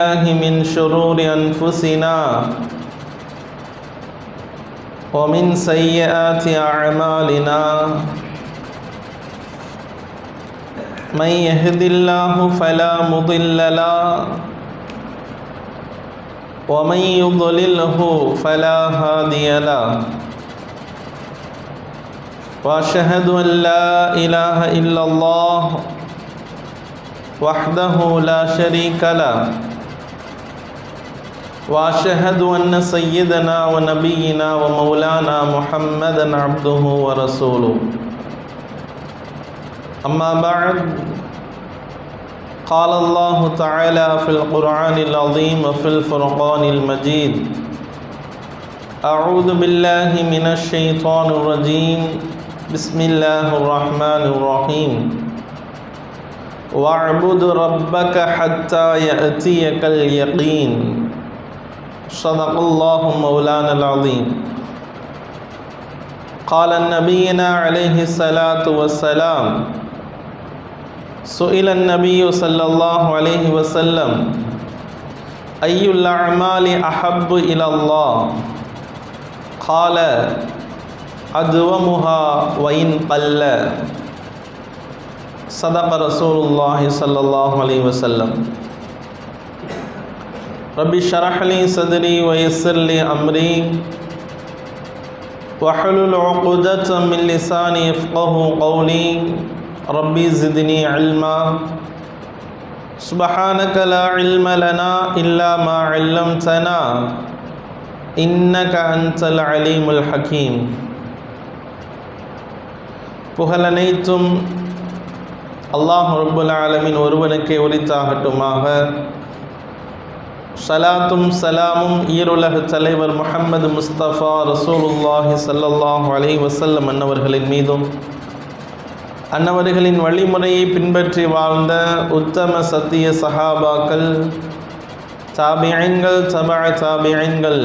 الله من شرور أنفسنا ومن سيئات أعمالنا. من يهد الله فلا مضل له ومن يضلله فلا هادي له. وأشهد أن لا إله إلا الله وحده لا شريك له. وأشهد أن سيدنا ونبينا ومولانا محمدا عبده ورسوله. أما بعد قال الله تعالى في القرآن العظيم وفي الفرقان المجيد أعوذ بالله من الشيطان الرجيم. بسم الله الرحمن الرحيم. واعبد ربك حتى يأتيك اليقين. صدق الله مولانا العظيم. قال نبينا عليه الصلاة والسلام سئل النبي صلى الله عليه وسلم أي الأعمال أحب إلى الله؟ قال أدومها وإن قل. صدق رسول الله صلى الله عليه وسلم. ربي اشرح لي صدري ويسر لي أمري واحلل عقدة من لساني يفقه قولي ربي زدني علما سبحانك لا علم لنا إلا ما علمتنا إنك أنت العليم الحكيم புகழனைத்தும் அல்லாஹ் ரப்புல் ஆலமின் ஒருவனுக்கே உரித்தாகட்டுமாக சலாத்தும் சலாமும் ஈருலக தலைவர் முஹம்மது முஸ்தபா ரசூலுல்லாஹி சல்லாஹ் அலை வசல்லம் அன்னவர்களின் மீதும் அன்னவர்களின் வழிமுறையை பின்பற்றி வாழ்ந்த உத்தம சத்திய சஹாபாக்கள் தாபியங்கள் சபா தாபியங்கள்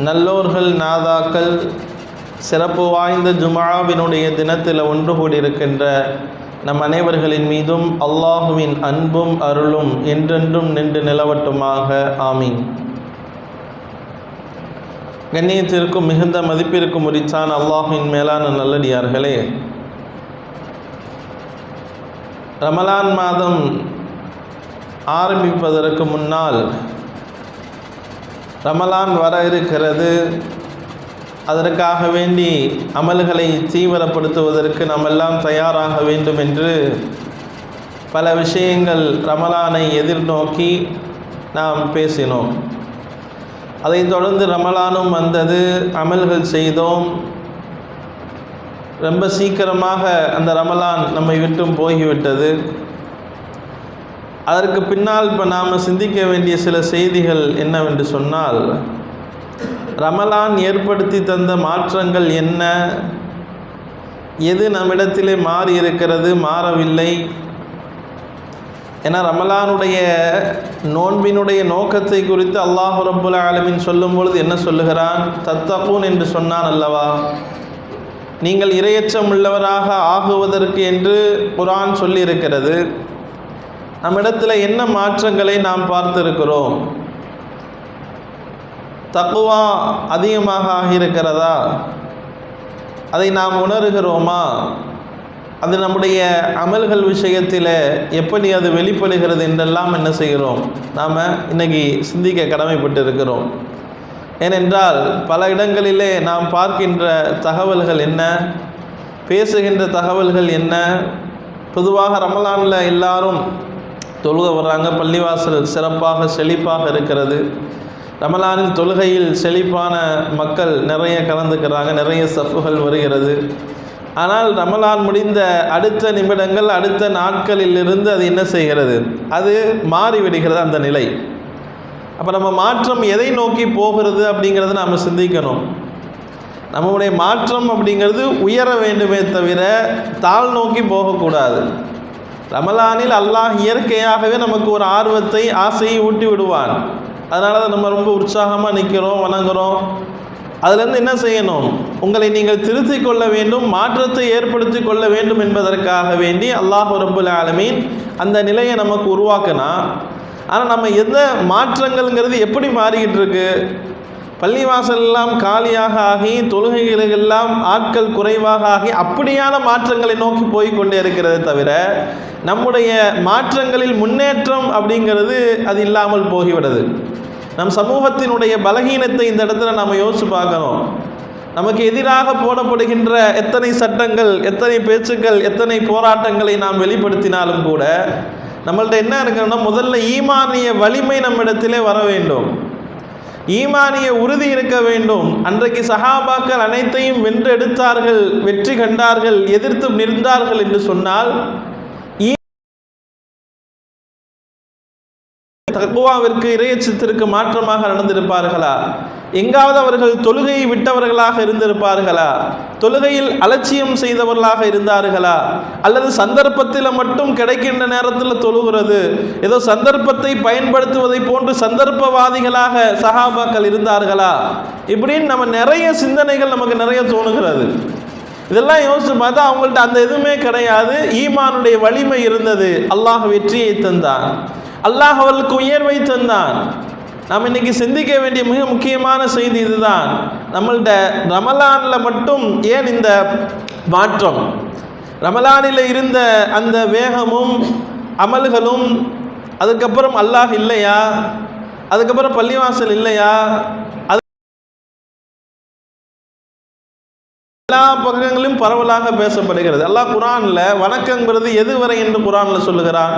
நல்லோர்கள் நாதாக்கள் சிறப்பு வாய்ந்த ஜுமாவினுடைய தினத்தில் ஒன்று கூடியிருக்கின்ற நம் அனைவர்களின் மீதும் அல்லாஹுவின் அன்பும் அருளும் என்றென்றும் நின்று நிலவட்டுமாக. ஆமீன். கண்ணியத்திற்கும் மிகுந்த மதிப்பிற்கும் உரித்தான் அல்லாஹுவின் மேலான நல்லடியார்களே ரமலான் மாதம் ஆரம்பிப்பதற்கு முன்னால் ரமலான் வர இருக்கிறது. அதற்காக வேண்டி அமல்களை தீவிரப்படுத்துவதற்கு நாம் எல்லாம் தயாராக வேண்டும் என்று பல விஷயங்கள் ரமலானை எதிர்நோக்கி நாம் பேசினோம். அதைத் தொடர்ந்து ரமலானும் வந்தது அமல்கள் செய்தோம். ரொம்ப சீக்கிரமாக அந்த ரமலான் நம்மை விட்டும் போய்விட்டது. அதற்கு பின்னால் இப்போ நாம் சிந்திக்க வேண்டிய சில செய்திகள் என்னவென்று சொன்னால் ரமலான் ஏற்படுத்தி தந்த மாற்றங்கள் என்ன? எது நம்மிடத்திலே மாறி இருக்கிறது மாறவில்லை? ஏன்னா ரமலானுடைய நோன்பினுடைய நோக்கத்தை குறித்து அல்லாஹு ரப்புல் ஆலமின் சொல்லும் பொழுது என்ன சொல்லுகிறான்? தத்தகூன் என்று சொன்னான் அல்லவா? நீங்கள் இரையச்சம் உள்ளவராக ஆகுவதற்கு என்று குரான் சொல்லியிருக்கிறது. நம்மிடத்தில் என்ன மாற்றங்களை நாம் பார்த்திருக்கிறோம்? தக்குவா அதிகமாக ஆகியிருக்கிறதா? அதை நாம் உணர்கிறோமா? அது நம்முடைய அமல்கள் விஷயத்தில் எப்படி அது வெளிப்படுகிறது என்றெல்லாம் என்ன செய்கிறோம்? நாம் இன்றைக்கி சிந்திக்க கடமைப்பட்டு இருக்கிறோம் ஏனென்றால் பல இடங்களிலே நாம் பார்க்கின்ற தகவல்கள் என்ன? பேசுகின்ற தகவல்கள் என்ன? பொதுவாக ரமலானில் எல்லாரும் தொழுக வர்றாங்க பள்ளிவாசல் சிறப்பாக செழிப்பாக இருக்கிறது. ரமலானின் தொழுகையில் செழிப்பான மக்கள் நிறைய கலந்துக்கிறாங்க நிறைய சஃப்புகள் வருகிறது. ஆனால் ரமலான் முடிந்த அடுத்த நிமிடங்கள் அடுத்த நாட்களிலிருந்து அது என்ன செய்கிறது? அது மாறிவிடுகிறது அந்த நிலை. அப்போ நம்ம மாற்றம் எதை நோக்கி போகிறது அப்படிங்கிறத நாம் சிந்திக்கணும். நம்மளுடைய மாற்றம் அப்படிங்கிறது உயர வேண்டுமே தவிர தாழ் நோக்கி போகக்கூடாது. ரமலானில் அல்லாஹ் இயற்கையாகவே நமக்கு ஒரு ஆர்வத்தை ஆசையை ஊட்டி விடுவான். அதனால தான் நம்ம ரொம்ப உற்சாகமாக நிற்கிறோம் வணங்குறோம். அதுலேருந்து என்ன செய்யணும்? உங்களை நீங்கள் திருத்திக் கொள்ள வேண்டும் மாற்றத்தை ஏற்படுத்தி கொள்ள வேண்டும் என்பதற்காக வேண்டி அல்லாஹ் ரபுல் ஆலமீன் அந்த நிலையை நமக்கு உருவாக்கினா ஆனால் நம்ம எந்த மாற்றங்கள்ங்கிறது எப்படி மாறிக்கிட்டு இருக்கு? பள்ளிவாசலெல்லாம் காலியாக ஆகி தொழுகைகளெல்லாம் ஆட்கள் குறைவாக ஆகி அப்படியான மாற்றங்களை நோக்கி போய் கொண்டே இருக்கிறதே தவிர நம்முடைய மாற்றங்களில் முன்னேற்றம் அப்படிங்கிறது அது இல்லாமல் போகிவிடுது. நம் சமூகத்தினுடைய பலகீனத்தை இந்த இடத்துல நம்ம யோசிச்சு பார்க்கணும். நமக்கு எதிராக போடப்படுகின்ற எத்தனை சட்டங்கள் எத்தனை பேச்சுக்கள் எத்தனை போராட்டங்களை நாம் வெளிப்படுத்தினாலும் கூட நம்மள்ட்ட என்ன இருக்கணும்னா முதல்ல ஈமானிய வலிமை நம்மிடத்திலே வர வேண்டும். ஈமானிய உறுதி இருக்க வேண்டும். அன்றைக்கு சஹாபாக்கள் அனைத்தையும் வென்றெடுத்தார்கள் வெற்றி கண்டார்கள் எதிர்த்து நின்றார்கள் என்று சொன்னால் தக்குவாவிற்கு இறையச்சத்திற்கு மாற்றமாக நடந்திருப்பார்களா? எங்காவது அவர்கள் தொழுகையை விட்டவர்களாக இருந்திருப்பார்களா? தொழுகையில் அலட்சியம் செய்தவர்களாக இருந்தார்களா? அல்லது சந்தர்ப்பத்தில் மட்டும் கிடைக்கின்ற நேரத்தில் தொழுகிறது? ஏதோ சந்தர்ப்பத்தை பயன்படுத்துவதை போன்று சந்தர்ப்பவாதிகளாக சகாபாக்கள் இருந்தார்களா? இப்படின்னு நம்ம நிறைய சிந்தனைகள் நமக்கு நிறைய தோணுகிறது. இதெல்லாம் யோசிச்சு பார்த்தா அவங்கள்ட்ட அந்த எதுவுமே கிடையாது. ஈமானுடைய வலிமை இருந்தது. அல்லாஹ் வெற்றியை தந்தான். அல்லாஹ் அவர்களுக்கு உயர்வை தந்தான். நாம் இன்றைக்கி சிந்திக்க வேண்டிய மிக முக்கியமான செய்தி இதுதான். நம்மள்ட ரமலானில் மட்டும் ஏன் இந்த மாற்றம்? ரமலானில் இருந்த அந்த வேகமும் அமல்களும் அதுக்கப்புறம் அல்லாஹ் இல்லையா? அதுக்கப்புறம் பள்ளிவாசல் இல்லையா? அது எல்லா பக்கங்களிலும் பரவலாக பேசப்படுகிறது. அல்லாஹ் குரானில் வணக்கங்கிறது எதுவரை என்று குரானில் சொல்லுகிறான்?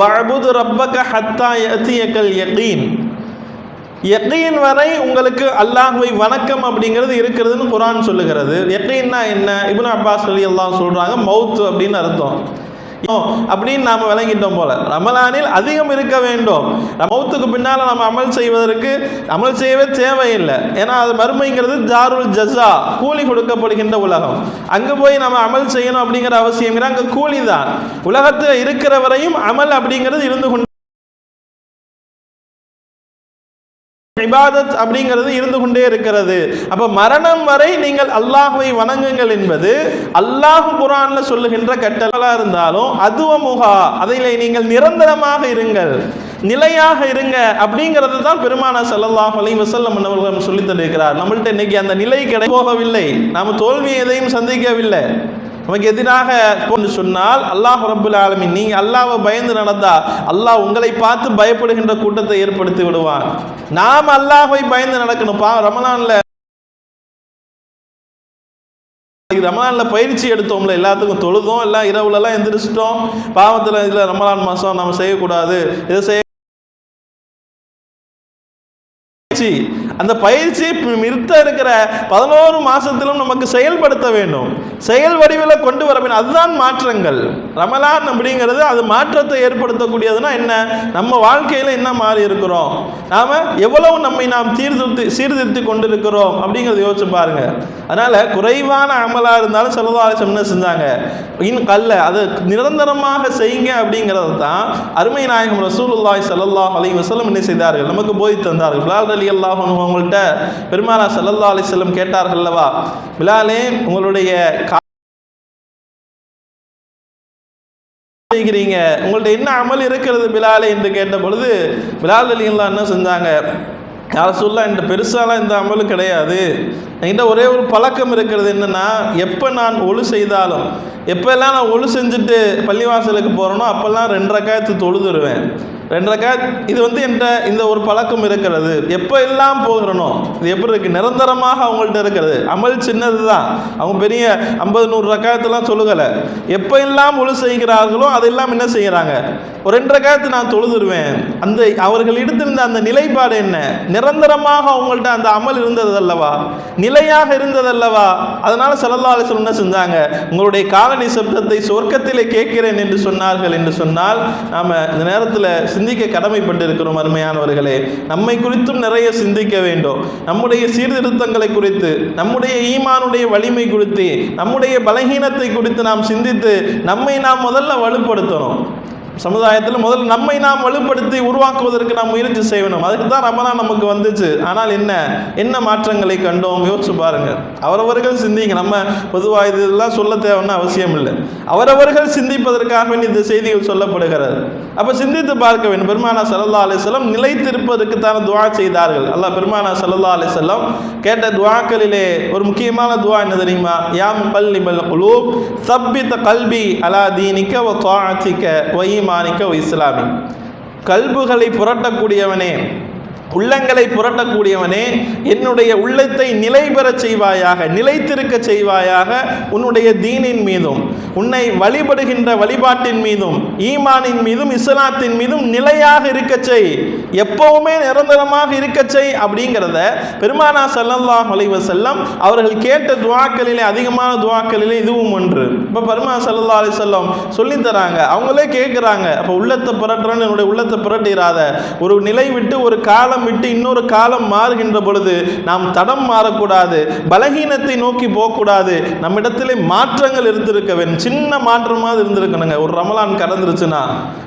வஅபுது ரப்பக ஹத்தா யத்தியக்கல் யகீன். யக்கீன் வரை உங்களுக்கு அல்லாஹுவை வணக்கம் அப்படிங்கிறது இருக்கிறதுன்னு குரான் சொல்லுகிறது. யக்கீன்னா என்ன? இபுன் அப்பாஸ் அலி எல்லாம் சொல்கிறாங்க மவுத் அப்படின்னு அர்த்தம். அப்படின்னு நாம் விளங்கிட்டோம் போல. ரமலானில் அதிகம் இருக்க வேண்டும். மௌத்துக்கு பின்னால் நம்ம அமல் செய்வதற்கு அமல் செய்யவே தேவையில்லை. ஏன்னா அது மறுமைங்கிறது ஜாருல் ஜஸா கூலி கொடுக்கப்படுகின்ற உலகம். அங்கே போய் நம்ம அமல் செய்யணும் அப்படிங்கிற அவசியம் இல்லை அங்கே கூலி தான். உலகத்தில் இருக்கிற வரையும் அமல் அப்படிங்கிறது இருந்து கொண்டு இபாதத் அப்படிங்கிறது இருந்து கொண்டே இருக்கிறது. அப்ப மரணம் வரை நீங்கள் அல்லாஹுவை வணங்குங்கள் என்பது அல்லாஹ் குரான்ல சொல்லுகின்ற கட்டளா இருந்தாலும் அதுவமுகா அதில் நீங்கள் நிரந்தரமாக இருங்கள் நிலையாக இருங்க அப்படிங்கிறது தான் பெருமானா சல்லல்லாஹ் அலைஹி வசல்லம் அவர்கள் சொல்லி தந்திருக்கிறார். நம்மள்ட்ட இன்னைக்கு அந்த நிலை கிடை போகவில்லை. நாம் தோல்வி எதையும் சந்திக்கவில்லை. நமக்கு எதிராக சொன்னால் அல்லாஹ் ரபுல் ஆலமின் நீங்க அல்லாவை பயந்து நடந்தா அல்லாஹ் உங்களை பார்த்து பயப்படுகின்ற கூட்டத்தை ஏற்படுத்தி விடுவான். நாம் அல்லாஹை பயந்து நடக்கணும். பா ரமலான்ல ரமலான்ல பயிற்சி எடுத்தோம்ல எல்லாத்துக்கும் தொழுதோம் எல்லாம் இரவுலலாம் எந்திரிச்சிட்டோம். பாவத்தில் இதில் ரமலான் மாதம் நம்ம செய்யக்கூடாது. இதை செய்ய பயிற்சி. அந்த பயிற்சி நிறுத்த இருக்கிற பதினோரு மாசத்திலும் நமக்கு செயல்படுத்த வேண்டும். செயல் வடிவில் கொண்டு வர வேண்டும். அதுதான் மாற்றங்கள். ரமலான் அப்படிங்கிறது அது மாற்றத்தை ஏற்படுத்தக்கூடியதுன்னா என்ன? நம்ம வாழ்க்கையில் என்ன மாறி இருக்கிறோம்? நாம எவ்வளவு நம்மை நாம் சீர்திருத்தி சீர்திருத்தி கொண்டிருக்கிறோம் அப்படிங்கிறத யோசிச்சு பாருங்க. அதனால குறைவான அமலா இருந்தாலும் செலவாலசம் என்ன செஞ்சாங்க? இன் கல்ல அது நிரந்தரமாக செய்யுங்க அப்படிங்கிறது தான் அருமை நாயகம் ரசூலுல்லாய் ஸல்லல்லாஹு அலி வசலம் என்ன செய்தார்கள்? நமக்கு போய் தந்தார்கள். அல்லாஹ் அவங்கள்ட்ட பெருமானா சல்லல்லா அலி செல்லம் கேட்டார்கள் அல்லவா பிலாலே உங்களுடைய செய்கிறீங்க உங்கள்ட்ட என்ன அமல் இருக்கிறது பிலாலே என்று கேட்ட பொழுது பிலால் அலி என்ன செஞ்சாங்க. யார் சொல்ல என்கிட்ட பெருசாலாம் இந்த அமலும் கிடையாது. என்கிட்ட ஒரே ஒரு பழக்கம் இருக்கிறது என்னென்னா எப்போ நான் ஒழு செய்தாலும் எப்போல்லாம் நான் ஒழு செஞ்சுட்டு பள்ளிவாசலுக்கு போகிறேனோ அப்போல்லாம் ரெண்டரை காயத்து தொழுதுருவேன். ரெண்டரை காய் இது வந்து என்கிட்ட இந்த ஒரு பழக்கம் இருக்கிறது. எப்போ எல்லாம் போகிறனோ இது எப்படி இருக்குது நிரந்தரமாக அவங்கள்ட்ட இருக்கிறது. அமல் சின்னது தான் அவங்க பெரிய ஐம்பது நூறு ரக்காயத்தெல்லாம் சொல்லுகலை. எப்போ எல்லாம் ஒழு செய்கிறார்களோ அதெல்லாம் என்ன செய்கிறாங்க ஒரு ரெண்டரை காயத்து நான் தொழுதுருவேன். அந்த அவர்கள் எடுத்திருந்த அந்த நிலைப்பாடு என்ன? நிரந்தரமாக அவங்கள்ட்ட அந்த அமல் இருந்தது அல்லவா நிலையாக இருந்தது அல்லவா அதனால சல்லல்லா என்ன செஞ்சாங்க? உங்களுடைய கால காலனி சப்தத்தை சொர்க்கத்திலே கேட்கிறேன் என்று சொன்னார்கள் என்று சொன்னால் நாம் இந்த நேரத்தில் சிந்திக்க கடமைப்பட்டிருக்கிறோம் அருமையானவர்களே. நம்மை குறித்தும் நிறைய சிந்திக்க வேண்டும். நம்முடைய சீர்திருத்தங்களை குறித்து நம்முடைய ஈமானுடைய வலிமை குறித்து நம்முடைய பலகீனத்தை குறித்து நாம் சிந்தித்து நம்மை நாம் முதல்ல வலுப்படுத்தணும். சமுதாயத்தில் முதல்ல நம்மை நாம் வலுப்படுத்தி உருவாக்குவதற்கு நாம் முயற்சி செய்யணும். அதுக்கு தான் ரமணா நமக்கு வந்துச்சு. ஆனால் என்ன? என்ன மாற்றங்களை கண்டோம்? யோசிச்சு பாருங்க. அவரவர்கள் சிந்திங்க. நம்ம பொதுவாக இதெல்லாம் சொல்ல தேவைன்னு அவசியம் இல்லை. அவரவர்கள் சிந்திப்பதற்காக வேண்டி இந்த செய்திகள் சொல்லப்படுகிறது. அப்போ சிந்தித்து பார்க்க வேண்டும். பெருமானா சல்லா அலிசல்லம் நிலைத்திருப்பதற்கு தானே துவா செய்தார்கள். அல்லாஹ் பெருமானா சல்லா அலிசல்லம் கேட்ட துவாக்களிலே ஒரு முக்கியமான துவா என்ன தெரியுமா? யாம் பல்லி பல் குலூப் சப்பித்த கல்வி அலா தீனிக்க ஒ தாஅத்திக்க மாணிக்க இஸ்லாமி கல்புகளை புரட்டக்கூடியவனே. உள்ளங்களை புரட்டக்கூடியவனே என்னுடைய உள்ளத்தை நிலை பெறச் செய்வாயாக நிலைத்திருக்க செய்வாயாக உன்னுடைய தீனின் மீதும் உன்னை வழிபடுகின்ற வழிபாட்டின் மீதும் ஈமானின் மீதும் இஸ்லாத்தின் மீதும் நிலையாக இருக்கச் செய். எப்பவுமே நிரந்தரமாக இருக்கச் செய் அப்படிங்கிறத பெருமானா செல்லல்லா அலைஹி செல்லம் அவர்கள் கேட்ட துவாக்களிலே அதிகமான துவாக்களிலே இதுவும் ஒன்று. இப்போ பெருமா ஸல்லல்லாஹு அலைஹி செல்லம் சொல்லித் தராங்க. அவங்களே கேட்குறாங்க அப்போ உள்ளத்தை புரட்டுறோன்னு என்னுடைய உள்ளத்தை புரட்டிடாத ஒரு நிலை விட்டு ஒரு காலம் விட்டு இன்னொரு காலம் மாறுகின்ற பொழுது நாம் தடம் மாறக்கூடாது பலகீனத்தை நோக்கி போகக்கூடாது. நம்மிடத்திலே மாற்றங்கள் இருந்திருக்க வேண்டும் சின்ன மாற்றமாக இருந்திருக்கணுங்க. ஒரு ரமலான் கடந்துருச்சுன்னா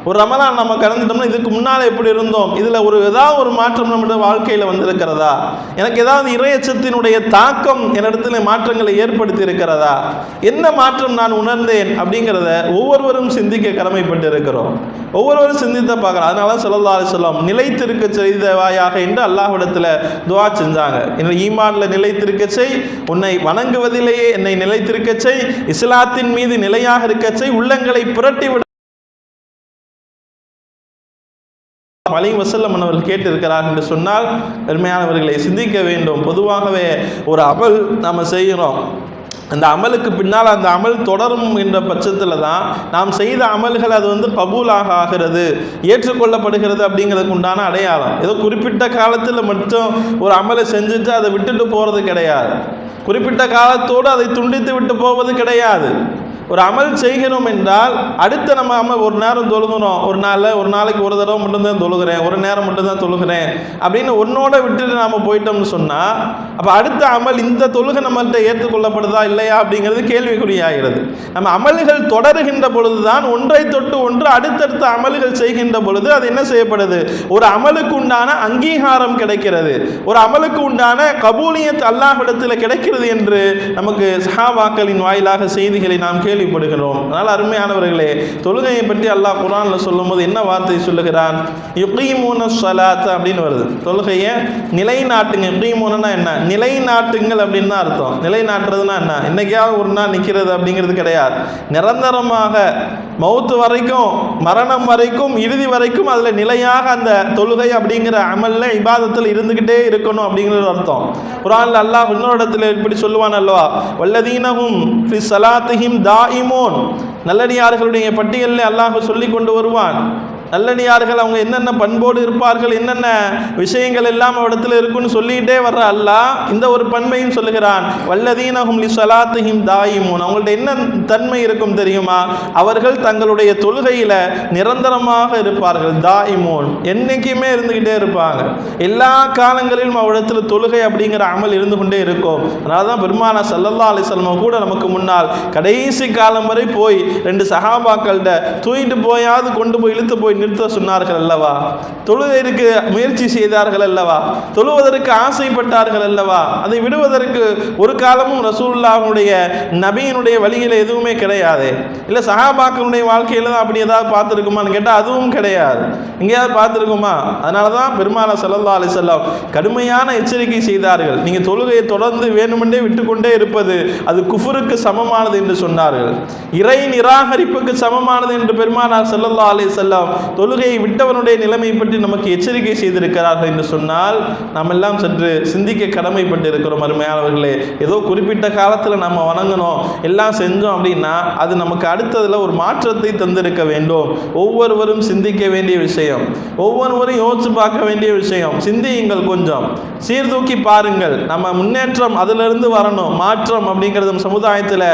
ஒரு ரமலான் நம்ம கடந்துட்டோம்னா இதுக்கு முன்னால் எப்படி இருந்தோம்? இதில் ஒரு ஏதாவது ஒரு மாற்றம் நம்மளோட வாழ்க்கையில் வந்திருக்கிறதா? எனக்கு ஏதாவது இறையச்சத்தினுடைய தாக்கம் என்னிடத்தில் மாற்றங்களை ஏற்படுத்தி இருக்கிறதா என்ன மாற்றம் நான் உணர்ந்தேன் அப்படிங்கிறத ஒவ்வொருவரும் சிந்திக்க கடமைப்பட்டு இருக்கிறோம் ஒவ்வொருவரும் சிந்தித்த பார்க்கலாம் அதனால சொல்லல்லா சொல்லம் நிலைத்திருக்க செய்த செய்வாயாக என்று அல்லாஹ்விடத்தில் துவா செஞ்சாங்க. என்னை ஈமான்ல நிலைத்திருக்க செய் உன்னை வணங்குவதிலேயே என்னை நிலைத்திருக்க செய் இஸ்லாத்தின் மீது நிலையாக இருக்க செய் உள்ளங்களை புரட்டி விட. அலி வசல்லம் அவர்கள் கேட்டிருக்கிறார் என்று சொன்னால் பெருமையானவர்களை சிந்திக்க வேண்டும். பொதுவாகவே ஒரு அமல் நாம் செய்கிறோம். அந்த அமலுக்கு பின்னால் அந்த அமல் தொடரும் என்ற பட்சத்தில் தான் நாம் செய்த அமல்கள் அது வந்து கபூலாக ஆகிறது ஏற்றுக்கொள்ளப்படுகிறது அப்படிங்கிறதுக்கு உண்டான அடையாளம். ஏதோ குறிப்பிட்ட காலத்தில் மட்டும் ஒரு அமலை செஞ்சுட்டு அதை விட்டுட்டு போகிறது கிடையாது. குறிப்பிட்ட காலத்தோடு அதை துண்டித்து விட்டு போவது கிடையாது. ஒரு அமல் செய்கிறோம் என்றால் அடுத்த நம்ம அமல் ஒரு நேரம் தொழுகிறோம். ஒரு நாளில் ஒரு நாளைக்கு ஒரு தடவை மட்டும்தான் தொழுகிறேன். ஒரு நேரம் மட்டும்தான் தொழுகிறேன். அப்படின்னு ஒன்னோட விட்டுட்டு நாம் போயிட்டோம்னு சொன்னால் அப்போ அடுத்த அமல் இந்த தொழுகை நம்மள்கிட்ட ஏற்றுக்கொள்ளப்படுதா இல்லையா அப்படிங்கிறது கேள்விக்குறியாகிறது. நம்ம அமல்கள் தொடருகின்ற பொழுது தான் ஒன்றை தொட்டு ஒன்று அடுத்தடுத்த அமல்கள் செய்கின்ற பொழுது அது என்ன செய்யப்படுது? ஒரு அமலுக்கு உண்டான அங்கீகாரம் கிடைக்கிறது. ஒரு அமலுக்கு உண்டான கபூலியத் அல்லாஹ்விடத்தில் கிடைக்கிறது என்று நமக்கு சஹாபாக்களின் வாயிலாக செய்திகளை நாம் கேள்வி கேள்விப்படுகிறோம். அதனால் அருமையானவர்களே தொழுகையை பற்றி அல்லாஹ் குரானில் சொல்லும்போது என்ன வார்த்தை சொல்லுகிறான்? யுகீமூன சலாத் அப்படின்னு வருது. தொழுகையை நிலைநாட்டுங்க. யுகீமூனா என்ன? நிலைநாட்டுங்கள் அப்படின்னு தான் அர்த்தம். நிலைநாட்டுறதுனா என்ன? என்னைக்காவது ஒரு நாள் நிற்கிறது அப்படிங்கிறது கிடையாது. நிரந்தரமாக மௌத்து வரைக்கும் மரணம் வரைக்கும் இறுதி வரைக்கும் அதில் நிலையாக அந்த தொழுகை அப்படிங்கிற அமலில் இபாதத்தில் இருந்துக்கிட்டே இருக்கணும் அப்படிங்கிறது அர்த்தம். குரானில் அல்லாஹ் இன்னொரு இடத்துல இப்படி சொல்லுவான் அல்லவா? வல்லதீனஹும் ஃபி தா காயிமோன். நல்லடியார்களுடைய பட்டியலில் அல்லாஹ் சொல்லி கொண்டு வருவான். நல்லடியார்கள் அவங்க என்னென்ன பண்போடு இருப்பார்கள் என்னென்ன விஷயங்கள் எல்லாம் அவரிடத்தில் இருக்குன்னு சொல்லிக்கிட்டே வர்ற அல்லாஹ் இந்த ஒரு பண்பையும் சொல்லுகிறான். வல்லதீனகும் லி சலாத்திஹிம் தாயிமூன். அவங்கள்ட்ட என்ன தன்மை இருக்கும் தெரியுமா? அவர்கள் தங்களுடைய தொழுகையில் நிரந்தரமாக இருப்பார்கள் தாயிமோன். என்றைக்குமே இருந்துக்கிட்டே இருப்பாங்க. எல்லா காலங்களிலும் அவரிடத்தில் தொழுகை அப்படிங்கிற அமல் இருந்து கொண்டே இருக்கும். அதனால தான் பெருமானா சல்லல்லா அலிசல்மா கூட நமக்கு முன்னால் கடைசி காலம் வரை போய் ரெண்டு சகாபாக்கள்கிட்ட தூக்கிட்டு போயாவது கொண்டு போய் இழுத்து போய் நிறுத்த சொன்னார்கள் அல்லவா? தொழுவதற்கு முயற்சி செய்தார்கள் அல்லவா? தொழுவதற்கு ஆசைப்பட்டார்கள் அல்லவா? அதை விடுவதற்கு ஒரு காலமும் ரசூல்லாவுடைய நபியினுடைய வழியில் எதுவுமே கிடையாது. இல்லை சஹாபாக்களுடைய வாழ்க்கையில் தான் அப்படி ஏதாவது பார்த்துருக்குமான்னு கேட்டால் அதுவும் கிடையாது. எங்கேயாவது பார்த்துருக்குமா? அதனால தான் பெருமானா அலி செல்லம் கடுமையான எச்சரிக்கை செய்தார்கள். நீங்கள் தொழுகையை தொடர்ந்து வேணுமென்றே விட்டுக்கொண்டே இருப்பது அது குஃபுருக்கு சமமானது என்று சொன்னார்கள். இறை நிராகரிப்புக்கு சமமானது என்று பெருமானார் ஆலை செல்லம் தொழுகையை விட்டவனுடைய நிலைமை பற்றி நமக்கு எச்சரிக்கை செய்திருக்கிறார்கள் என்று சொன்னால் நாம் எல்லாம் சற்று சிந்திக்க கடமைப்பட்டு இருக்கிறோம் அருமையானவர்களே. ஏதோ குறிப்பிட்ட காலத்தில் நம்ம வணங்கணும் எல்லாம் செஞ்சோம் அப்படின்னா அது நமக்கு அடுத்ததில் ஒரு மாற்றத்தை தந்திருக்க வேண்டும். ஒவ்வொருவரும் சிந்திக்க வேண்டிய விஷயம். ஒவ்வொருவரும் யோசிச்சு பார்க்க வேண்டிய விஷயம். சிந்தியுங்கள் கொஞ்சம். சீர்தூக்கி பாருங்கள். நம்ம முன்னேற்றம் அதிலிருந்து வரணும். மாற்றம் அப்படிங்கிறது சமுதாயத்தில்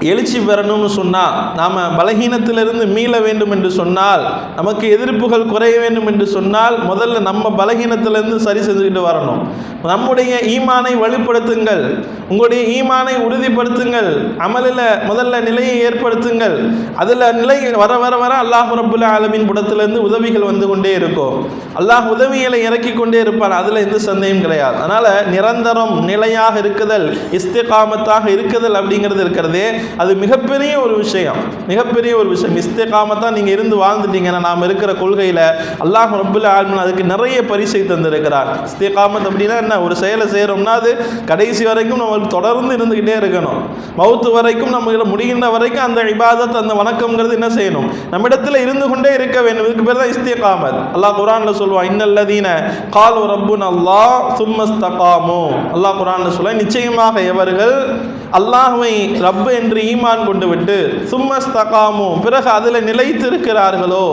எழுச்சி பெறணும்னு சொன்னால் நாம் பலகீனத்திலிருந்து மீள வேண்டும் என்று சொன்னால் நமக்கு எதிர்ப்புகள் குறைய வேண்டும் என்று சொன்னால் முதல்ல நம்ம பலகீனத்திலிருந்து சரி செஞ்சுக்கிட்டு வரணும். நம்முடைய ஈமானை வலுப்படுத்துங்கள். உங்களுடைய ஈமானை உறுதிப்படுத்துங்கள். அமலில் முதல்ல நிலையை ஏற்படுத்துங்கள். அதில் நிலை வர வர வர அல்லாஹ் ரபுல்ல ஆலமின் புடத்திலிருந்து உதவிகள் வந்து கொண்டே இருக்கும். அல்லாஹ் உதவிகளை இறக்கி கொண்டே இருப்பார் அதில் எந்த சந்தேகம் கிடையாது. அதனால் நிரந்தரம் நிலையாக இருக்குதல் இஸ்திகாமத்தாக இருக்குதல் அப்படிங்கிறது இருக்கிறதே. அது மிகப்பெரிய ஒரு விஷயம். மிகப்பெரிய ஒரு விஷயம். இஸ்திகாமத்தான் நீங்கள் இருந்து வாழ்ந்துட்டீங்கன்னா நாம் இருக்கிற கொள்கையில் அல்லாஹ் ரபுல்ல ஆலமின் அதுக்கு நிறைய பரிசை தந்திருக்கிறார். இஸ்திகாமத் அப்படின்னா என்ன? ஒரு செயலை செய்கிறோம்னா அது கடைசி வரைக்கும் நம்ம தொடர்ந்து இருந்துக்கிட்டே இருக்கணும். மவுத்து வரைக்கும் நம்ம முடிகின்ற வரைக்கும் அந்த இபாதத் அந்த வணக்கம்ங்கிறது என்ன செய்யணும்? நம்மிடத்தில் இருந்து கொண்டே இருக்க வேண்டும். இதுக்கு பேர் தான் இஸ்திகாமத். அல்லாஹ் குரானில் சொல்லுவான் இன்னல்லதீன கால் ரப்புன் அல்லாஹ் சும்மஸ்தகாமோ அல்லாஹ் குரானில் சொல்ல நிச்சயமாக எவர்கள் அல்லாஹுவை ரப்பு என்று ஈமான் கொண்டு விட்டு சும்மஸ்தகாமு பிறகு அதில் நிலைத்து இருக்கிறார்களோ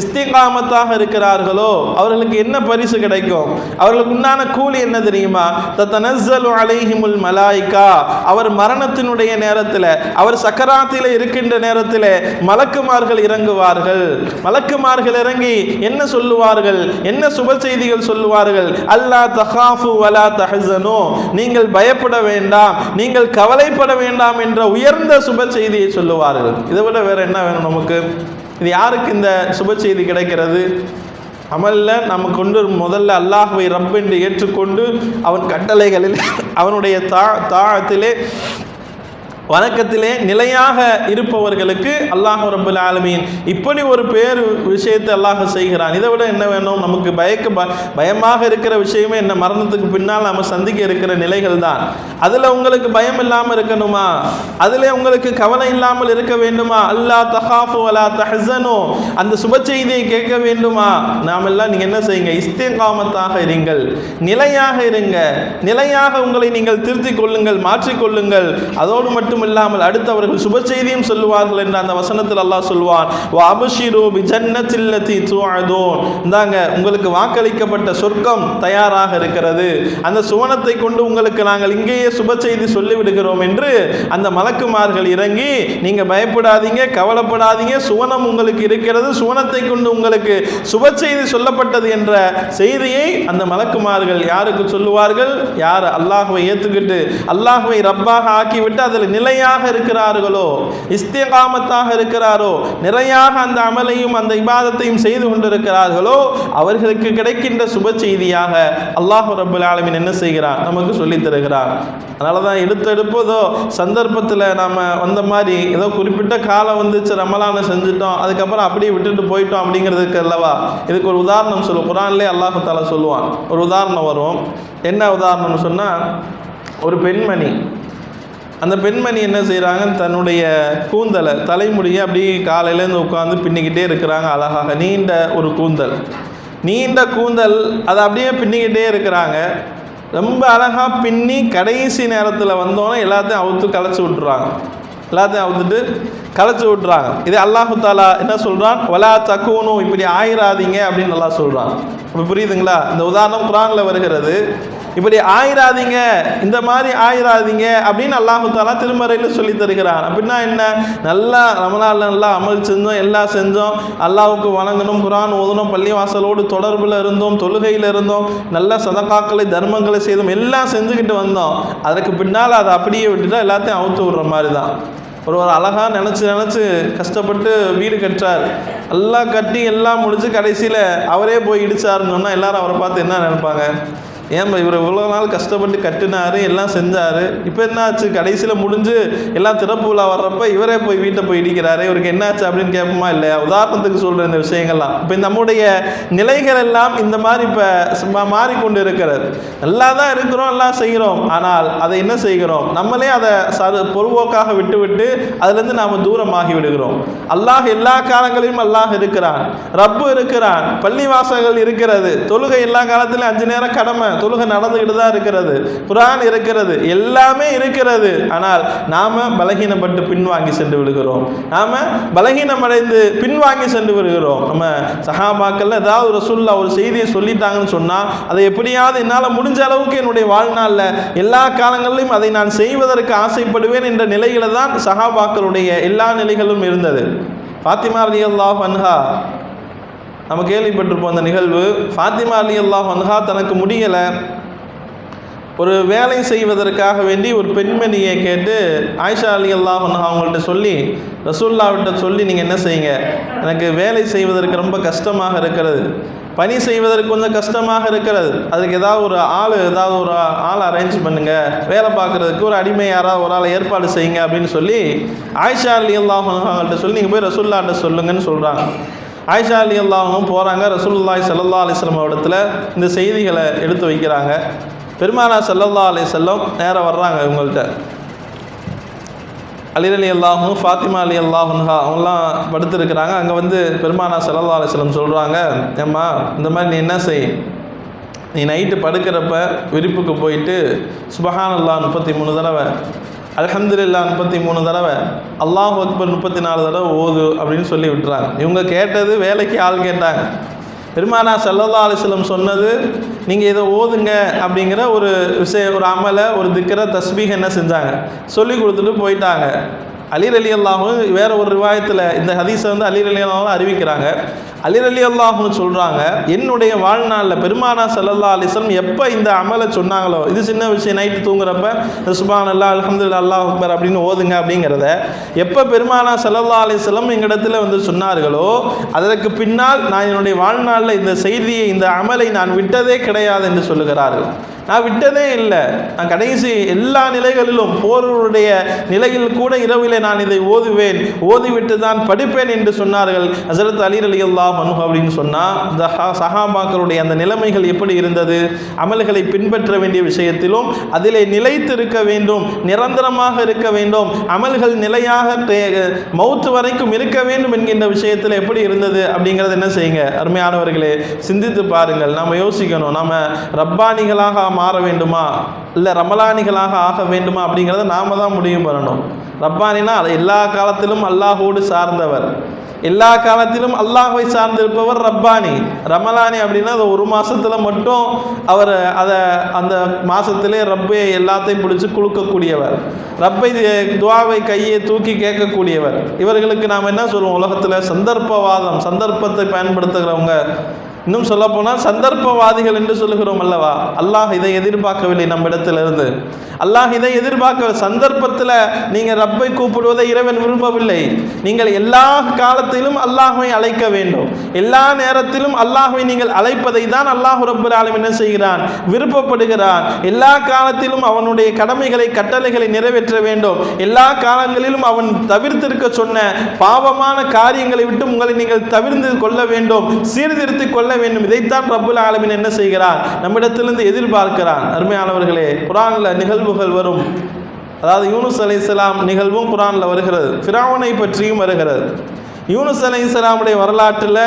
இஸ்திகாமத்தாக இருக்கிறார்களோ அவர்களுக்கு என்ன பரிசு கிடைக்கும்? அவர்களுக்கு உண்டான கூலி என்ன தெரியுமா? தத்தனஸ்ஸலு அலைஹிமுல் மலாய்கா. அவர் மரணத்தினுடைய நேரத்தில் அவர் சக்கராத்தில் இருக்கின்ற நேரத்தில் மலக்குமார்கள் இறங்குவார்கள். மலக்குமார்கள் இறங்கி என்ன சொல்லுவார்கள்? என்ன சுப செய்திகள் சொல்லுவார்கள்? அல்லா தஹாஃபு வலா தஹசனோ நீங்கள் பயப்பட வேண்டாம். நீங்கள் கவலைப்பட வேண்டாம் என்ற உயர்ந்த சுப செய்தியை சொல்லுவார்கள். இதை விட வேற என்ன வேணும் நமக்கு? இது யாருக்கு இந்த சுப செய்தி கிடைக்கிறது? அமலில் நம்ம கொண்டு முதல்ல அல்லாஹுவை ரப் என்று ஏற்றுக்கொண்டு அவன் கட்டளைகளில் அவனுடைய தா தாழத்திலே வணக்கத்திலே நிலையாக இருப்பவர்களுக்கு அல்லாஹ் ரபுல் ஆலமீன் இப்படி ஒரு பேர் விஷயத்தை அல்லாஹ் செய்கிறான். இதை விட என்ன வேணும்? நமக்கு பயக்க ப பயமாக இருக்கிற விஷயமே என்ன? மரணத்துக்கு பின்னால் நம்ம சந்திக்க இருக்கிற நிலைகள் தான். அதில் உங்களுக்கு பயம் இல்லாமல் இருக்கணுமா? அதில் உங்களுக்கு கவலை இல்லாமல் இருக்க வேண்டுமா? அல்லா தஹாஃபு அலா தஹசனோ அந்த சுப செய்தியை கேட்க வேண்டுமா? நாம் எல்லாம் நீங்கள் என்ன செய்யுங்க? இஸ்தேகாமத்தாக இருங்கள். நிலையாக இருங்க. நிலையாக உங்களை நீங்கள் திருத்திக் கொள்ளுங்கள் மாற்றிக்கொள்ளுங்கள் அதோடு மட்டும் மட்டும் இல்லாமல் அடுத்தவர்கள் சுப செய்தியும் சொல்லுவார்கள் என்று அந்த வசனத்தில் அல்லாஹ் சொல்வான். வா இந்தாங்க உங்களுக்கு வாக்களிக்கப்பட்ட சொர்க்கம் தயாராக இருக்கிறது. அந்த சுவனத்தை கொண்டு உங்களுக்கு நாங்கள் இங்கேயே சுப செய்தி சொல்லிவிடுகிறோம் என்று அந்த மலக்குமார்கள் இறங்கி நீங்க பயப்படாதீங்க கவலைப்படாதீங்க சுவனம் உங்களுக்கு இருக்கிறது. சுவனத்தை கொண்டு உங்களுக்கு சுப செய்தி சொல்லப்பட்டது என்ற செய்தியை அந்த மலக்குமார்கள் யாருக்கு சொல்லுவார்கள்? யார்? அல்லாஹுவை ஏற்றுக்கிட்டு அல்லாஹுவை ரப்பாக ஆக்கிவிட்டு அதில் நிலையாக இருக்கிறார்களோ இஸ்திகாமத்தாக இருக்கிறாரோ நிறையாக அந்த அமலையும் அந்த இபாதத்தையும் செய்து கொண்டிருக்கிறார்களோ அவர்களுக்கு கிடைக்கின்ற சுப செய்தியாக அல்லாஹு ரபுல் ஆலமின் என்ன செய்கிறார்? நமக்கு சொல்லித் தருகிறார். அதனால தான் எடுத்தெடுப்பதோ சந்தர்ப்பத்தில் நாம் வந்த மாதிரி ஏதோ குறிப்பிட்ட காலம் வந்துச்சு ரமலான செஞ்சுட்டோம் அதுக்கப்புறம் அப்படியே விட்டுட்டு போயிட்டோம் அப்படிங்கிறதுக்கு அல்லவா? இதுக்கு ஒரு உதாரணம் சொல்லுவோம். குரான்லேயே அல்லாஹு தாலா சொல்லுவான். ஒரு உதாரணம் வரும். என்ன உதாரணம்னு சொன்னால் ஒரு பெண்மணி அந்த பெண்மணி என்ன செய்கிறாங்க தன்னுடைய கூந்தலை தலைமுடியை அப்படியே காலையிலேருந்து உட்காந்து பின்னிக்கிட்டே இருக்கிறாங்க அழகாக. நீண்ட ஒரு கூந்தல். நீண்ட கூந்தல் அதை அப்படியே பின்னிக்கிட்டே இருக்கிறாங்க. ரொம்ப அழகாக பின்னி கடைசி நேரத்தில் வந்தோன்னே எல்லாத்தையும் அவுத்து களைச்சி விட்டுறாங்க. எல்லாத்தையும் அவுத்துட்டு களைச்சி விட்டுறாங்க. இது அல்லாஹு தாலா என்ன சொல்கிறான் வலா தக்குவனும் இப்படி ஆயிராதீங்க அப்படின்னு நல்லா சொல்கிறான் இப்போ புரியுதுங்களா? இந்த உதாரணம் குரானில் வருகிறது. இப்படி ஆயிராதீங்க இந்த மாதிரி ஆயிராதீங்க அப்படின்னு அல்லாஹு தாலா திருமறையில் சொல்லி தருகிறார். அப்படின்னா என்ன? நல்லா ரமலால் நல்லா அமல் செஞ்சோம் எல்லாம் செஞ்சோம். அல்லாஹுக்கு வணங்கணும் குரான் ஓதணும் பள்ளிவாசலோடு தொடர்பில் இருந்தோம் தொழுகையில் இருந்தோம் நல்ல சதக்காக்களை தர்மங்களை செய்தோம் எல்லாம் செஞ்சுக்கிட்டு வந்தோம். அதற்கு பின்னால் அதை அப்படியே விட்டுட்டா எல்லாத்தையும் அவுத்து விடுற மாதிரி தான் ஒரு ஒரு அழகாக நினச்சி நினச்சி கஷ்டப்பட்டு வீடு கட்டுறார். எல்லாம் கட்டி எல்லாம் முடிச்சு கடைசியில் அவரே போய் இடிச்சாருன்னு சொன்னால் எல்லாரும் அவரை பார்த்து என்ன நினைப்பாங்க? ஏன் இவர் இவ்வளோ நாள் கஷ்டப்பட்டு கட்டினாரு எல்லாம் செஞ்சார். இப்போ என்னாச்சு? கடைசியில் முடிஞ்சு எல்லாம் திறப்பு விழா வர்றப்ப இவரே போய் வீட்டை போய் இடிக்கிறாரு. இவருக்கு என்னாச்சு அப்படின்னு கேட்போமா இல்லையா? உதாரணத்துக்கு சொல்கிற இந்த விஷயங்கள்லாம். இப்போ நம்முடைய நிலைகள் எல்லாம் இந்த மாதிரி இப்போ மாறிக்கொண்டு இருக்கிறது. நல்லா தான் இருக்கிறோம் எல்லாம் செய்கிறோம். ஆனால் அதை என்ன செய்கிறோம்? நம்மளே அதை சது பொறுவோக்காக விட்டுவிட்டு அதுலேருந்து நாம் தூரமாகி விடுகிறோம். அல்லாஹ் எல்லா காலங்களிலும் அல்லாஹ் இருக்கிறான். ரப்பு இருக்கிறான். பள்ளிவாசல்கள் இருக்கிறது. தொழுகை எல்லா காலத்திலும் அஞ்சு நேரம் கடமை. தொழுகை நடந்துக்கிட்டு தான் இருக்கிறது. குரான் இருக்கிறது. எல்லாமே இருக்கிறது. ஆனால் நாம் பலகீனப்பட்டு பின்வாங்கி சென்று விடுகிறோம். நாம் பலகீனமடைந்து பின்வாங்கி சென்று விடுகிறோம். நம்ம சஹாபாக்கள்ல ஏதாவது ஒரு ரசூல்லா ஒரு செய்தியை சொல்லிட்டாங்கன்னு சொன்னால் அதை எப்படியாவது என்னால் முடிஞ்ச அளவுக்கு என்னுடைய வாழ்நாளில் எல்லா காலங்களிலும் அதை நான் செய்வதற்கு ஆசைப்படுவேன் என்ற நிலையில தான் சஹாபாக்களுடைய எல்லா நிலைகளும் இருந்தது. ஃபாத்திமா அலி அல்லாஹ் அன்ஹா நம்ம கேள்விப்பட்டிருப்போம் அந்த நிகழ்வு. ஃபாத்திமா அலி அல்லாஹ் அன்ஹா தனக்கு முடியலை. ஒரு வேலை செய்வதற்காக வேண்டி ஒரு பெண்மணியை கேட்டு ஆயிஷா அலி அல்லாஹ் அன்ஹா அவங்கள்ட்ட சொல்லி ரசூல்லாவிட்ட சொல்லி நீங்கள் என்ன செய்யுங்க? எனக்கு வேலை செய்வதற்கு ரொம்ப கஷ்டமாக இருக்கிறது. பணி செய்வதற்கு கொஞ்சம் கஷ்டமாக இருக்கிறது. அதுக்கு ஏதாவது ஒரு ஆள் ஏதாவது ஒரு ஆள் அரேஞ்ச் பண்ணுங்கள் வேலை பார்க்குறதுக்கு ஒரு அடிமை யாராவது ஒரு ஆளை ஏற்பாடு செய்யுங்க அப்படின்னு சொல்லி ஆயிஷா அலி அல்லாஹ் அவங்கள்ட்ட சொல்லி நீங்கள் போய் ரசூல்லாட்ட சொல்லுங்கன்னு சொல்கிறாங்க ஆயிஷா அலி அல்லாஹும் போகிறாங்க ரசூல்லாய் சல்லா அலிஸ்லம் இடத்துல இந்த செய்திகளை எடுத்து வைக்கிறாங்க. பெருமானா சல்லல்லா அலி செல்லம் நேராக வர்றாங்க இவங்கள்ட்ட. அலிர் அலி அல்லாஹும் ஃபாத்திமா அலி அல்லாஹுன்ஹா அவங்களாம் படுத்துருக்குறாங்க. அங்கே வந்து பெருமானா சல்லல்லா அலிஸ்லம் சொல்கிறாங்க ஏம்மா இந்த மாதிரி நீ என்ன செய்? நீ நைட்டு படுக்கிறப்ப விரிப்புக்கு போயிட்டு சுபஹான் அல்லா முப்பத்தி மூணு தடவை அலமதுல்லா முப்பத்தி மூணு தடவை அல்லாஹ் அக்பர் முப்பத்தி நாலு தடவை ஓது அப்படின்னு சொல்லி விட்டுறாங்க. இவங்க கேட்டது வேலைக்கு ஆள் கேட்டாங்க. பெருமானா சல்லல்லா அலிஸ்லம் சொன்னது நீங்கள் இதை ஓதுங்க அப்படிங்கிற ஒரு விஷய ஒரு அமலை ஒரு திக்கிற தஸ்பீக என்ன செஞ்சாங்க? சொல்லி கொடுத்துட்டு போயிட்டாங்க. அலி அலி அல்லாஹும் வேற ஒரு ரிவாயத்தில் இந்த ஹதீஸை வந்து அலி அலி அல்லாவும் அறிவிக்கிறாங்க. அலிர் அலி அல்லாஹுன்னு சொல்கிறாங்க என்னுடைய வாழ்நாளில் பெருமானா சல்லல்லா அலிஸ்லம் எப்போ இந்த அமலை சொன்னாங்களோ இது சின்ன விஷயம் நைட்டு தூங்குறப்ப சுபான் அல்லா அலமது அல்லாஹ் அக்பர் அப்படின்னு ஓதுங்க அப்படிங்கிறத எப்போ பெருமானா சல்லல்லா அலிஸ்லம் எங்களிடத்தில் வந்து சொன்னார்களோ அதற்கு பின்னால் நான் என்னுடைய வாழ்நாளில் இந்த செய்தியை இந்த அமலை நான் விட்டதே கிடையாது என்று சொல்லுகிறார்கள். நான் விட்டதே இல்லை. நான் கடைசி எல்லா நிலைகளிலும் போருடைய நிலையில் கூட இரவிலே நான் இதை ஓதுவேன். ஓதிவிட்டு தான் படிப்பேன் என்று சொன்னார்கள். ஹசரத் அலி அலி அல்லா மனு அப்படின்னு சொன்னால் சஹாபாக்களுடைய அந்த நிலைமைகள் எப்படி இருந்தது? அமல்களை பின்பற்ற வேண்டிய விஷயத்திலும் அதிலே நிலைத்து இருக்க வேண்டும் நிரந்தரமாக இருக்க வேண்டும் அமல்கள் நிலையாக மௌத்து வரைக்கும் இருக்க வேண்டும் என்கின்ற விஷயத்தில் எப்படி இருந்தது அப்படிங்கிறத என்ன செய்யுங்க? அருமையானவர்களே சிந்தித்து பாருங்கள். நம்ம யோசிக்கணும். நம்ம ரப்பானிகளாக மாற வேண்டுமா? இல்லை ரமலானிகளாக ஆக வேண்டுமா அப்படிங்கிறத நாம தான் முடிவு பண்ணணும். ரப்பானினா எல்லா காலத்திலும் அல்லாஹோடு சார்ந்தவர். எல்லா காலத்திலும் அல்லாஹை சார்ந்திருப்பவர் ரப்பானி. ரமலானி அப்படின்னா அது ஒரு மாதத்தில் மட்டும் அவர் அதை அந்த மாதத்திலே ரப்பை எல்லாத்தையும் பிடிச்சி குலுக்கக்கூடியவர். ரப்பை துவாவை கையை தூக்கி கேட்கக்கூடியவர். இவர்களுக்கு நாம் என்ன சொல்லுவோம்? உலகத்தில் சந்தர்ப்பவாதம் சந்தர்ப்பத்தை பயன்படுத்துகிறவங்க. இன்னும் சொல்லப்போனால் சந்தர்ப்பவாதிகள் என்று சொல்லுகிறோம் அல்லவா? அல்லாஹ் இதை எதிர்பார்க்கவில்லை நம்ம இடத்திலிருந்து அல்லாஹ் இதை எதிர்பார்க்க சந்தர்ப்பத்தில் நீங்கள் ரப்பை கூப்பிடுவதை இறைவன் விரும்பவில்லை. நீங்கள் எல்லா காலத்திலும் அல்லாஹை அழைக்க வேண்டும். எல்லா நேரத்திலும் அல்லாஹை நீங்கள் அழைப்பதை தான் அல்லாஹ் ரப்பர் ஆலம் என்ன செய்கிறான்? விருப்பப்படுகிறான். எல்லா காலத்திலும் அவனுடைய கடமைகளை கட்டளைகளை நிறைவேற்ற வேண்டும். எல்லா காலங்களிலும் அவன் தவிர்த்திருக்க சொன்ன பாவமான காரியங்களை விட்டு உங்களை நீங்கள் தவிர்த்து கொள்ள வேண்டும். சீர்திருத்திக் கொள்ள வேண்டும். இதைத்தான் ரப்புல் ஆலமின் என்ன செய்கிறான் நம்மிடத்திலிருந்து எதிர்பார்க்கிறான் அருமையானவர்களே குரானில் நிகழ்வுகள் வரும். அதாவது யூனுஸ் அலை இஸ்லாம் நிகழ்வும் குரானில் வருகிறது. ஃபிராவனை பற்றியும் வருகிறது. யூனுஸ் அலை இஸ்லாமுடைய வரலாற்றில்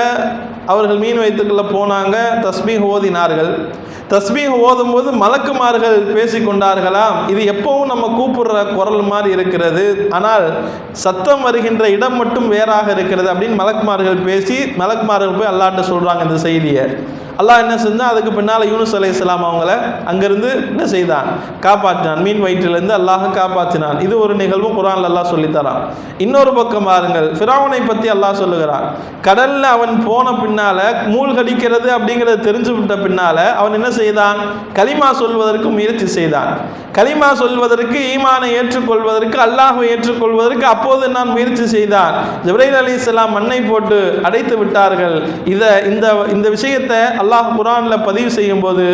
அவர்கள் மீன் வைத்துக்குள்ள போனாங்க தஸ்மீக ஓதினார்கள். தஸ்மீக் ஓதும்போது மலக்குமார்கள் பேசி கொண்டார்களாம் இது எப்பவும் நம்ம கூப்பிடுற குரல் மாதிரி இருக்கிறது. ஆனால் சத்தம் வருகின்ற இடம் மட்டும் வேறாக இருக்கிறது அப்படின்னு மலக்குமார்கள் பேசி மலக்குமார்கள் போய் அல்லாட்ட சொல்கிறாங்க இந்த செய்தியை. அல்லாஹ் என்ன செஞ்சால் அதுக்கு பின்னால் யூனுஸ் அலை இஸ்லாம் அவங்கள அங்கேருந்து என்ன செய்தான்? காப்பாற்றினான். மீன் வயிற்றிலிருந்து அல்லாஹ் காப்பாற்றினான். இது ஒரு நிகழ்வும் குரான் அல்லாஹ் சொல்லித்தரான். இன்னொரு பக்கம் பாருங்கள். ஃபிராவனை பற்றி அல்லாஹ் சொல்லுகிறான். கடலில் அவன் போன பின்னால் மூழ்கடிக்கிறது அப்படிங்கிறத தெரிஞ்சு விட்ட பின்னால் அவன் என்ன செய்தான்? கலிமா சொல்வதற்கு முயற்சி செய்தான். கலிமா சொல்வதற்கு ஈமானை ஏற்றுக்கொள்வதற்கு அல்லாஹை ஏற்றுக்கொள்வதற்கு அப்போது நான் முயற்சி செய்தான். ஜிப்ரைல் அலி இஸ்லாம் மண்ணை போட்டு அடைத்து விட்டார்கள். இதை இந்த இந்த விஷயத்தை அல்லாஹ் குரானில் பதிவு செய்யும் போது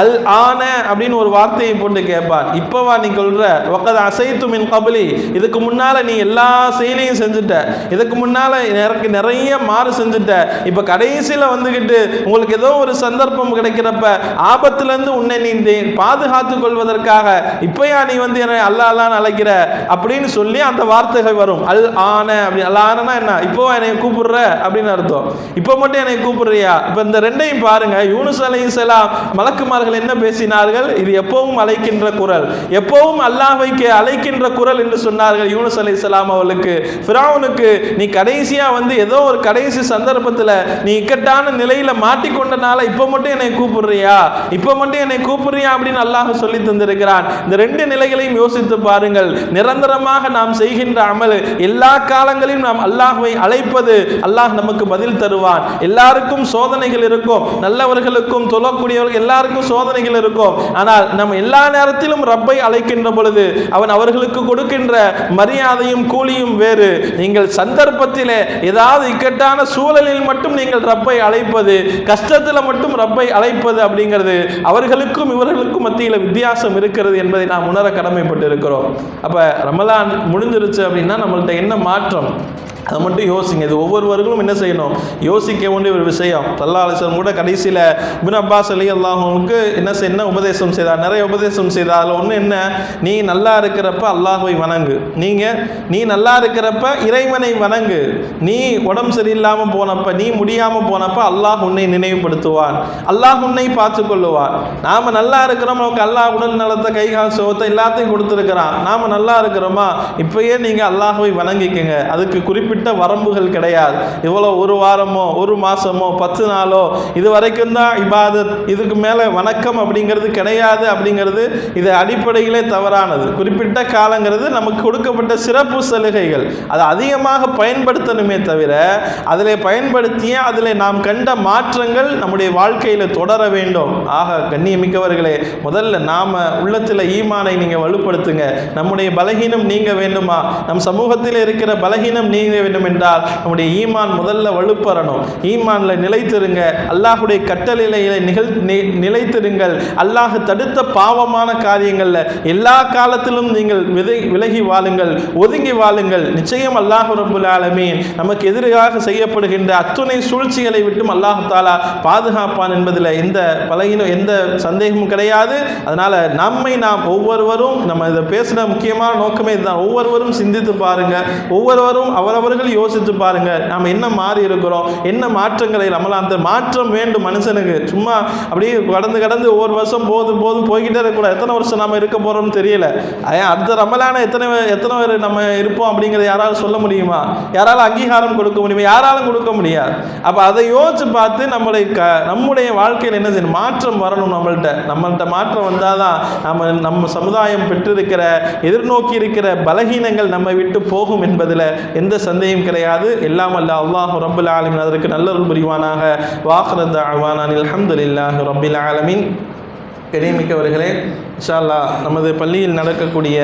அல் ஆன அப்படின்னு ஒரு வார்த்தையை போட்டு கேட்பார். இப்போவா நீ சொல்ற ஒக்கத அசைத்து மின் கபலி. இதுக்கு முன்னால் நீ எல்லா செயலையும் செஞ்சுட்ட. இதுக்கு முன்னால் எனக்கு நிறைய மாறு செஞ்சுட்ட. இப்போ கடைசியில் வந்துக்கிட்டு உங்களுக்கு ஏதோ ஒரு சந்தர்ப்பம் கிடைக்கிறப்ப ஆபத்துலேருந்து உன்னை நீ பாதுகாத்து கொள்வதற்காக இப்போயா நீ வந்து என்னை அல்லா அல்லான்னு அழைக்கிற அப்படின்னு சொல்லி அந்த வார்த்தைகள் வரும். அல் ஆன அப்படி அல் என்ன? இப்போவா என்னை கூப்பிடுற அப்படின்னு அர்த்தம். இப்போ மட்டும் என்னை கூப்பிடுறியா? இப்போ இந்த ரெண்டையும் பாரு பாருங்க யூனுஸ் அலை இஸ்லாம் மலக்குமார்கள் என்ன பேசினார்கள்? இது எப்பவும் அழைக்கின்ற குரல். எப்பவும் அல்லாஹ்வைக்கு அழைக்கின்ற குரல் என்று சொன்னார்கள் யூனுஸ் அலை இஸ்லாம் அவளுக்கு ஃபிரௌனுக்கு நீ கடைசியாக வந்து ஏதோ ஒரு கடைசி சந்தர்ப்பத்தில் நீ இக்கட்டான நிலையில் மாட்டிக்கொண்டனால இப்போ மட்டும் என்னை கூப்பிடுறியா? இப்போ மட்டும் என்னை கூப்பிடுறியா? அப்படின்னு அல்லாஹ் சொல்லி தந்திருக்கிறான். இந்த ரெண்டு நிலைகளையும் யோசித்து பாருங்கள். நிரந்தரமாக நாம் செய்கின்ற அமல் எல்லா காலங்களிலும் நாம் அல்லாஹுவை அழைப்பது அல்லாஹ் நமக்கு பதில் தருவான். எல்லாருக்கும் சோதனைகள் இருக்கும். நல்லவர்களுக்கும் தொழக்கூடியவர்கள் எல்லாருக்கும் சோதனைகள் இருக்கும். ஆனால் நம்ம எல்லா நேரத்திலும் ரப்பை அழைக்கின்ற பொழுது அவன் அவர்களுக்கு கொடுக்கின்ற மரியாதையும் கூலியும் வேறு. நீங்கள் சந்தர்ப்பத்திலே ஏதாவது இக்கட்டான சூழலில் மட்டும் நீங்கள் ரப்பை அழைப்பது கஷ்டத்தில் மட்டும் ரப்பை அழைப்பது அப்படிங்கிறது அவர்களுக்கும் இவர்களுக்கும் மத்தியில் வித்தியாசம் இருக்கிறது என்பதை நாம் உணர கடமைப்பட்டு இருக்கிறோம் அப்போ ரமலான் முடிஞ்சிருச்சு அப்படின்னா நம்மள்ட்ட என்ன மாற்றம்? அதை மட்டும் யோசிங்க. இது ஒவ்வொருவர்களும் என்ன செய்யணும்? யோசிக்க வேண்டிய ஒரு விஷயம். சல்லா அலிஸ்லம் கூட கடைசியில் பின் அப்பாஸ் அலி அல்லாஹுக்கு என்ன செய்- என்ன உபதேசம் செய்தார் நிறைய உபதேசம் செய்தார் அதில் ஒன்று என்ன? நீ நல்லா இருக்கிறப்ப அல்லாஹுவை வணங்கு. நீங்கள் நீ நல்லா இருக்கிறப்ப இறைவனை வணங்கு. நீ உடம்பு சரியில்லாமல் போனப்ப நீ முடியாமல் போனப்ப அல்லாஹ் உன்னை நினைவுபடுத்துவான். அல்லாஹ் உன்னை பார்த்து கொள்ளுவார் நாம் நல்லா இருக்கிறோம்? நமக்கு அல்லாஹ் உடல் நலத்தை கை கால் எல்லாத்தையும் கொடுத்துருக்கிறான். நாம் நல்லா இருக்கிறோமா? இப்பயே நீங்கள் அல்லாஹுவை வணங்கிக்கங்க. அதுக்கு குறிப்பிட்ட வரம்புகள் கிடையாது. இவ்வளோ ஒரு வாரமோ ஒரு மாசமோ பத்து நாளோ இது வரைக்கும் தான் இபாதத் இதுக்கு மேலே வணக்கம் அப்படிங்கிறது கிடையாது அப்படிங்கிறது இது அடிப்படையிலே தவறானது. குறிப்பிட்ட காலங்கிறது நமக்கு கொடுக்கப்பட்ட சிறப்பு சலுகைகள். அதை அதிகமாக பயன்படுத்தணுமே தவிர அதில் பயன்படுத்திய அதில் நாம் கண்ட மாற்றங்கள் நம்முடைய வாழ்க்கையில் தொடர வேண்டும். ஆக கண்ணியமிக்கவர்களே முதல்ல நாம் உள்ளத்தில் ஈமானை நீங்கள் வலுப்படுத்துங்க. நம்முடைய பலகீனம் நீங்க வேண்டுமா? நம் சமூகத்தில் இருக்கிற பலகீனம் நீங்க வேண்டும் என்றால் நம்முடைய ஈமான் முதல்ல வலுப்பெறணும். ஈமானில் நிலைத்திருங்க. அல்லாஹுடைய கட்டளையில நிகழ் நிலைத்திருங்கள். அல்லாஹ் தடுத்த பாவமான காரியங்களில் எல்லா காலத்திலும் நீங்கள் விதை விலகி வாழுங்கள். ஒதுங்கி வாழுங்கள். நிச்சயம் அல்லாஹ் ரபுல் ஆலமீன் நமக்கு எதிராக செய்யப்படுகின்ற அத்துணை சூழ்ச்சிகளை விட்டும் அல்லாஹ் தாலா பாதுகாப்பான் என்பதில் எந்த பலகினும் எந்த சந்தேகமும் கிடையாது. அதனால நம்மை நாம் ஒவ்வொருவரும் நம்ம இதை பேசுகிற முக்கியமான நோக்கமே இதுதான். ஒவ்வொருவரும் சிந்தித்து பாருங்க. ஒவ்வொருவரும் அவரவர் அவர்கள் யோசித்து பாருங்க. நாம் என்ன மாறி இருக்கிறோம்? என்ன மாற்றங்களை நம்மளாம் அந்த மாற்றம் வேண்டும் மனுஷனுக்கு? சும்மா அப்படியே கடந்து கடந்து ஒவ்வொரு வருஷம் போதும் போதும் போய்கிட்டே இருக்கக்கூடாது. எத்தனை வருஷம் நம்ம இருக்க போறோம்னு தெரியல. அடுத்த ரமலான எத்தனை எத்தனை பேர் நம்ம இருப்போம் அப்படிங்கிறத யாராலும் சொல்ல முடியுமா? யாராலும் அங்கீகாரம் கொடுக்க முடியுமா? யாராலும் கொடுக்க முடியாது. அப்போ அதை யோசிச்சு பார்த்து நம்மளை க நம்முடைய வாழ்க்கையில் என்ன செய்யணும்? மாற்றம் வரணும் நம்மள்ட்ட. நம்மள்ட்ட மாற்றம் வந்தால் தான் நம்ம நம்ம சமுதாயம் பெற்றிருக்கிற எதிர்நோக்கி இருக்கிற பலகீனங்கள் நம்மை விட்டு போகும் என்பதில் எந்த சந்தேகம் கிடையாது. எல்லாம் அல்ல அல்லாஹ் ரபுல் ஆலமின் அதற்கு நல்லருள் புரிவானாக. வாஹரத் அவானான் அல்ஹம்துலில்லாஹி ரபில் ஆலமின். பெரியமிக்கவர்களே இன்ஷா அல்லாஹ் நமது பள்ளியில் நடக்கக்கூடிய